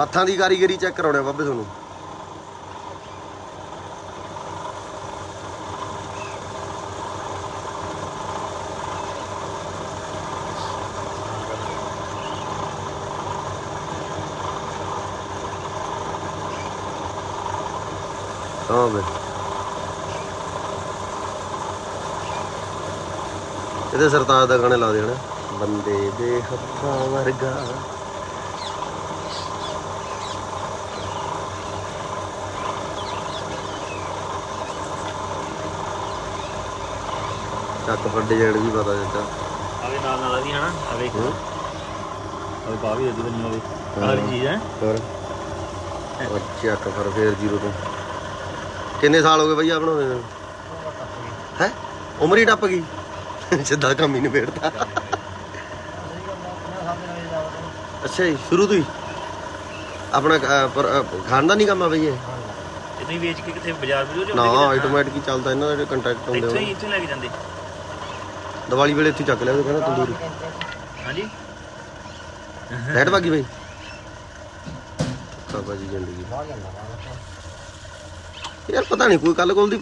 ਹੱਥਾਂ ਦੀ ਕਾਰੀਗਰੀ ਚੈੱਕ ਕਰਾਉਣੇ ਬਾਬੇ ਤੁਹਾਨੂੰ। ਹਾਂ ਬਈ। ਇਹਦੇ ਸਰਤਾਜ ਦਾ ਗਾਣੇ ਲਾ ਦੇਣਾ। ਬੰਦੇ ਦੇ ਹੱਥਾਂ ਵਰਗਾ। ਚੱਕ ਫੱਡੇ ਜੜ ਵੀ ਪਤਾ ਦਿੱਤਾ। ਆਵੇ ਨਾਲ ਨਾਲ ਵੀ ਹਨਾ ਆਵੇ ਹੂੰ। ਆਵੇ ਪਾ ਵੀ ਬਣੀ ਹੋਵੇ ਆਹ ਵੀ ਚੀਜ਼ ਹੈ। ਹੋਰ? ਉਹ ਚੱਕ ਫਿਰ ਫੇਰ ਜ਼ੀਰੋ ਤੋਂ। ਕਿੰਨੇ ਸਾਲ ਹੋ ਗਏ ਬਈ ਆ ਬਣਾਉਂਦੇ ਨੂੰ ਹੈ? ਉਮਰ ਹੀ ਟੱਪ ਗਈ। ਸਿੱਧਾ ਕੰਮ ਹੀ ਨਿਬੇੜਤਾ। ਅੱਛਾ ਜੀ ਸ਼ੁਰੂ ਤੋਂ ਹੀ। ਆਪਣਾ ਦਾ ਨਹੀਂ ਕੰਮ ਆ ਬਈ ਇਹ? ਤੁਸੀਂ ਵੇਚ ਕੇ ਕਿੱਥੇ ਬਾਜ਼ਾਰ ਵੀਡੀਓ ਚ ਨਾ ਆਟੋਮੈਟਿਕ ਹੀ ਚੱਲਦਾ ਇਹਨਾਂ ਦੇ ਜਿਹੜੇ ਕੰਟੈਕਟ ਹੁੰਦੇ ਇੱਥੋਂ ਹੀ ਇੱਥੋਂ ਲੈ ਕੇ ਜਾਂਦੇ। ਦੀਵਾਲੀ ਵੇਲੇ ਇੱਥੇ ਚੱਕ ਲਿਆ ਉਹ ਕਹਿੰਦਾ ਤੰਦੂਰੀ। ਹਾਂਜੀ। ਲੈਟ ਬਾਗੀ ਬਈ? ਕਾਬਾ ਜੀ ਜ਼ਿੰਦਗੀ। ਯਾਰ ਪਤਾ ਨਹੀਂ ਕੋਈ ਕੱਲ ਕੋਲ ਦੀ